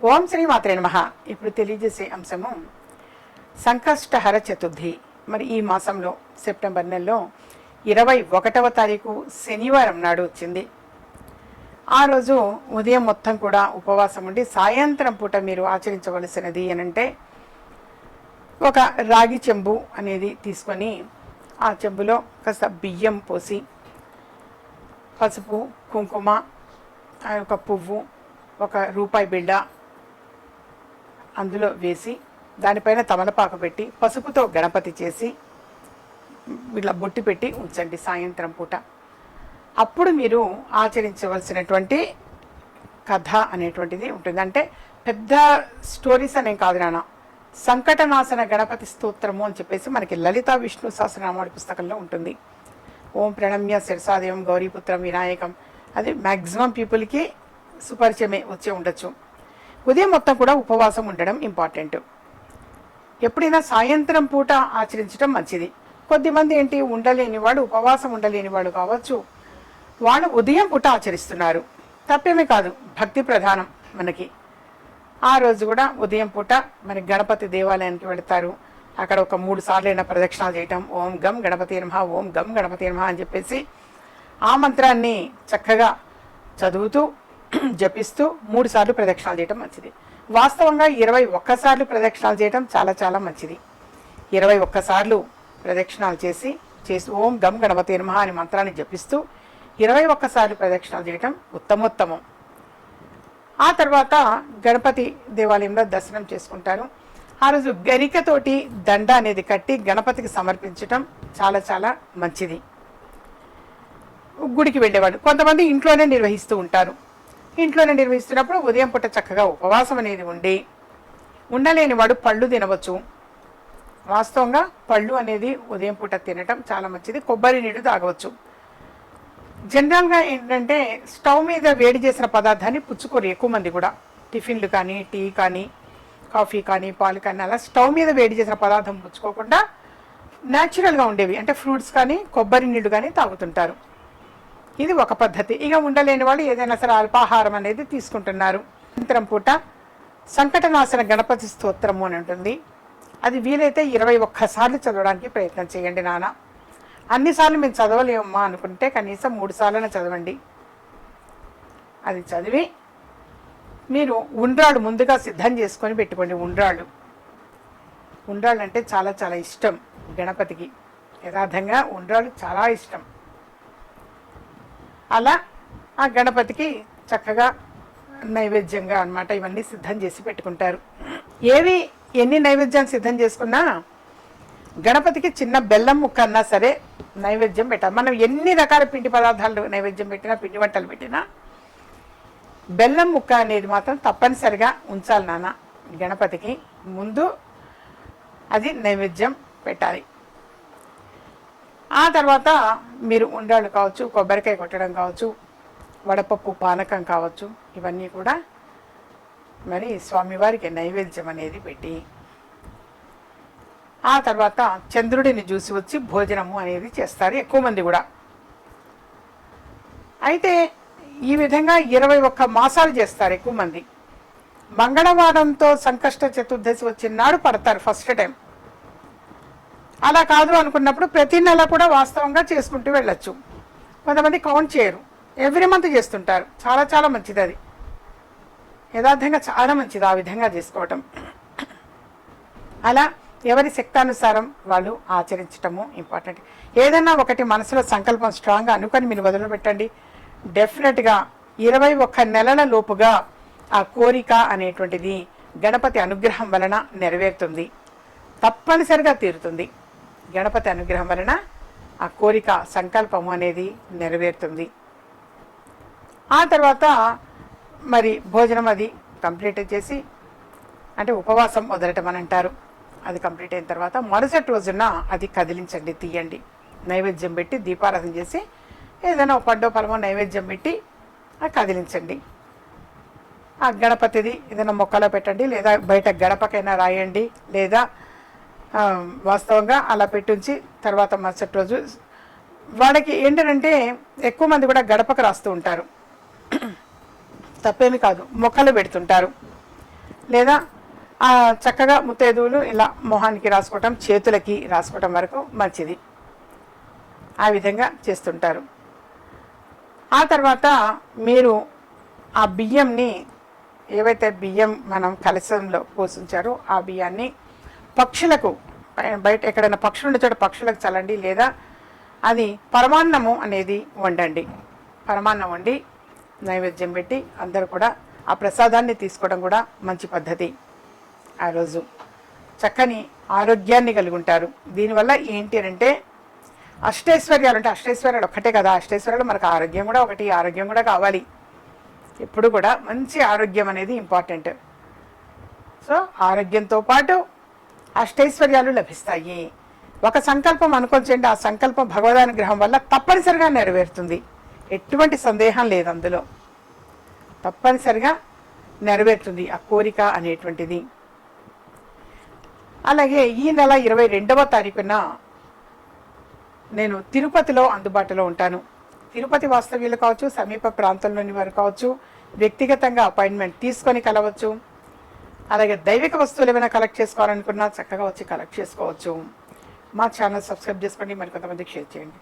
ఓం శ్రీ మాత్రే నమః. ఇప్పుడు తెలియజేసే అంశము సంకష్టహర చతుర్థి. మరి ఈ మాసంలో సెప్టెంబర్ నెలలో ఇరవై ఒకటవ తారీఖు శనివారం నాడు వచ్చింది. ఆ రోజు ఉదయం మొత్తం కూడా ఉపవాసం ఉండి సాయంత్రం పూట మీరు ఆచరించవలసినది అనంటే ఒక రాగి చెంబు అనేది తీసుకొని ఆ చెంబులో కాస్త బియ్యం పోసి పసుపు కుంకుమ ఆ యొక్క పువ్వు ఒక రూపాయి బిళ్ళ అందులో వేసి దానిపైన తమలపాకు పెట్టి పసుపుతో గణపతి చేసి ఇట్లా బొట్టి పెట్టి ఉంచండి సాయంత్రం పూట. అప్పుడు మీరు ఆచరించవలసినటువంటి కథ అనేటువంటిది ఉంటుంది. అంటే పెద్ద స్టోరీస్ అనేం కాదు నాన్న. సంకటనాశన గణపతి స్తోత్రము అని చెప్పేసి మనకి లలిత విష్ణు సహస్రనామాడి పుస్తకంలో ఉంటుంది. ఓం ప్రణమ్య శిరసాదేవం గౌరీపుత్రం వినాయకం. అది మ్యాక్సిమం పీపుల్కి సుపరిచయమే వచ్చే ఉండొచ్చు. ఉదయం మొత్తం కూడా ఉపవాసం ఉండడం ఇంపార్టెంట్ ఎప్పుడైనా సాయంత్రం పూట ఆచరించడం మంచిది. కొద్దిమంది ఏంటి ఉండలేని వాడు ఉపవాసం ఉండలేని వాడు కావచ్చు. వాళ్ళు ఉదయం పూట ఆచరిస్తున్నారు. తప్పేమీ కాదు భక్తి ప్రధానం మనకి. ఆ రోజు కూడా ఉదయం పూట మరి గణపతి దేవాలయానికి వెళతారు. అక్కడ ఒక మూడు సార్లు అయినా ప్రదక్షిణాలు చేయటం ఓం గం గణపతి నమ ఓం గం గణపతి నమ అని చెప్పేసి ఆ మంత్రాన్ని చక్కగా చదువుతూ జపిస్తూ మూడు సార్లు ప్రదక్షిణాలు చేయటం మంచిది. వాస్తవంగా ఇరవై ఒక్కసార్లు ప్రదక్షిణాలు చేయటం చాలా చాలా మంచిది. ఇరవై ఒక్కసార్లు ప్రదక్షిణాలు చేసి చేసి ఓం గమ్ గణపతి నమః అని మంత్రాన్ని జపిస్తూ ఇరవై ఒక్కసార్లు ప్రదక్షిణాలు చేయటం ఉత్తమోత్తమం. ఆ తర్వాత గణపతి దేవాలయంలో దర్శనం చేసుకుంటారు. ఆ రోజు గరికతోటి దండ అనేది కట్టి గణపతికి సమర్పించటం చాలా చాలా మంచిది. గుడికి వెళ్ళేవాళ్ళు. కొంతమంది ఇంట్లోనే నిర్వహిస్తూ ఉంటారు. ఇంట్లోనే నిర్వహిస్తున్నప్పుడు ఉదయం పూట చక్కగా ఉపవాసం అనేది ఉండి ఉండలేని వాడు పళ్ళు తినవచ్చు. వాస్తవంగా పళ్ళు అనేది ఉదయం పూట తినటం చాలా మంచిది. కొబ్బరి నీళ్ళు తాగవచ్చు. జనరల్గా ఏంటంటే స్టవ్ మీద వేడి చేసిన పదార్థాన్ని పుచ్చుకోరు ఎక్కువ మంది కూడా. టిఫిన్లు కానీ టీ కానీ కాఫీ కానీ పాలు కానీ అలా స్టవ్ మీద వేడి చేసిన పదార్థం పుచ్చుకోకుండా న్యాచురల్గా ఉండేవి. అంటే ఫ్రూట్స్ కానీ కొబ్బరి నీళ్ళు కానీ తాగుతుంటారు. ఇది ఒక పద్ధతి. ఇక ఉండలేని వాళ్ళు ఏదైనా సరే అల్పాహారం అనేది తీసుకుంటున్నారు. సాయంత్రం పూట సంకటనాశన గణపతి స్తోత్రము అని ఉంటుంది. అది వీలైతే ఇరవై ఒక్కసార్లు చదవడానికి ప్రయత్నం చేయండి నాన్న. అన్నిసార్లు మేము చదవలేమమ్మా అనుకుంటే కనీసం మూడు సార్లు చదవండి. అది చదివి మీరు ఉండ్రాళ్ళు ముందుగా సిద్ధం చేసుకొని పెట్టుకోండి ఉండ్రాళ్ళు. ఉండ్రాళ్ళు అంటే చాలా చాలా ఇష్టం గణపతికి. యథార్థంగా ఉండ్రాళ్ళు చాలా ఇష్టం. అలా ఆ గణపతికి చక్కగా నైవేద్యంగా అనమాట ఇవన్నీ సిద్ధం చేసి పెట్టుకుంటారు. ఏవి ఎన్ని నైవేద్యాలు సిద్ధం చేసుకున్నా గణపతికి చిన్న బెల్లం ముక్క అన్నా సరే నైవేద్యం పెట్టాలి. మనం ఎన్ని రకాల పిండి పదార్థాలు నైవేద్యం పెట్టినా పిండి వంటలు పెట్టినా బెల్లం ముక్క అనేది మాత్రం తప్పనిసరిగా ఉంచాలి నాన్న. గణపతికి ముందు అది నైవేద్యం పెట్టాలి. ఆ తర్వాత మీరు ఉండాలు కావచ్చు కొబ్బరికాయ కొట్టడం కావచ్చు వడపప్పు పానకం కావచ్చు ఇవన్నీ కూడా మరి స్వామివారికి నైవేద్యం అనేది పెట్టి ఆ తర్వాత చంద్రుడిని చూసి వచ్చి భోజనము అనేది చేస్తారు ఎక్కువ మంది కూడా. అయితే ఈ విధంగా ఇరవై ఒక్క మాసాలు చేస్తారు ఎక్కువ మంది. మంగళవారంతో సంకష్ట చతుర్దశి వచ్చిన నాడు పడతారు ఫస్ట్ టైం. అలా కాదు అనుకున్నప్పుడు ప్రతి నెల కూడా వాస్తవంగా చేసుకుంటూ వెళ్ళచ్చు. కొంతమంది కౌంట్ చేయరు. ఎవ్రీ మంత్ చేస్తుంటారు. చాలా చాలా మంచిది అది. యథార్థంగా చాలా మంచిది ఆ విధంగా చేసుకోవటం. అలా ఎవరి శక్తానుసారం వాళ్ళు ఆచరించటము ఇంపార్టెంట్. ఏదైనా ఒకటి మనసులో సంకల్పం స్ట్రాంగ్గా అనుకొని మీరు మొదలు పెట్టండి డెఫినెట్గా ఇరవై ఒక్క నెలల లోపుగా ఆ కోరిక అనేటువంటిది గణపతి అనుగ్రహం వలన నెరవేరుతుంది. తప్పనిసరిగా తీరుతుంది. గణపతి అనుగ్రహం వలన ఆ కోరిక సంకల్పము అనేది నెరవేరుతుంది. ఆ తర్వాత మరి భోజనం అది కంప్లీట్ చేసి అంటే ఉపవాసం వదలటం అని అంటారు. అది కంప్లీట్ అయిన తర్వాత మరుసటి రోజున అది కదిలించండి తీయండి. నైవేద్యం పెట్టి దీపారాధన చేసి ఏదైనా పండో ఫలమో నైవేద్యం పెట్టి అది కదిలించండి. ఆ గణపతిది ఏదైనా మొక్కలో పెట్టండి లేదా బయట గడపకైనా రాయండి లేదా వాస్తవంగా అలా పెట్టుంచి తర్వాత మరుసటి రోజు వాళ్ళకి ఏంటంటే ఎక్కువ మంది కూడా గడపకు రాస్తూ ఉంటారు. తప్పేమి కాదు. మొక్కలు పెడుతుంటారు. లేదా చక్కగా ముత్తైదువులు ఇలా మొహానికి రాసుకోవటం చేతులకి రాసుకోవటం వరకు మంచిది. ఆ విధంగా చేస్తుంటారు. ఆ తర్వాత మీరు ఆ బియ్యంని ఏవైతే బియ్యం మనం కలశంలో పోషించారో ఆ బియ్యాన్ని పక్షులకు బయట ఎక్కడైనా పక్షులు ఉండే చోట పక్షులకు చల్లండి లేదా అది పరమాన్నము అనేది వండండి. పరమాన్నం వండి నైవేద్యం పెట్టి అందరూ కూడా ఆ ప్రసాదాన్ని తీసుకోవడం కూడా మంచి పద్ధతి ఆ రోజు. చక్కని ఆరోగ్యాన్ని కలిగి ఉంటారు దీనివల్ల ఏంటి అంటే అష్టైశ్వర్యాలు అంటే అష్టైశ్వర్యాలు ఒక్కటే కదా. అష్టైశ్వర్యాలు మనకు ఆరోగ్యం కూడా ఒకటి ఆరోగ్యం కూడా కావాలి. ఎప్పుడు కూడా మంచి ఆరోగ్యం అనేది ఇంపార్టెంట్. సో ఆరోగ్యంతో పాటు అష్టైశ్వర్యాలు లభిస్తాయి. ఒక సంకల్పం అనుకొంచండి ఆ సంకల్పం భగవదానుగ్రహం వల్ల తప్పనిసరిగా నెరవేరుతుంది. ఎటువంటి సందేహం లేదు అందులో. తప్పనిసరిగా నెరవేరుతుంది ఆ కోరిక అనేటువంటిది. అలాగే ఈ నెల ఇరవై రెండవ తారీఖున నేను తిరుపతిలో అందుబాటులో ఉంటాను. తిరుపతి వాస్తవ్యులు కావచ్చు సమీప ప్రాంతంలోని వారు కావచ్చు వ్యక్తిగతంగా అపాయింట్మెంట్ తీసుకొని కలవచ్చు. అలాగే దైవిక వస్తువులు ఏమైనా కలెక్ట్ చేసుకోవాలనుకున్నా చక్కగా వచ్చి కలెక్ట్ చేసుకోవచ్చు. మా ఛానల్ సబ్స్క్రైబ్ చేసుకోండి. మరికొంతమందికి షేర్ చేయండి.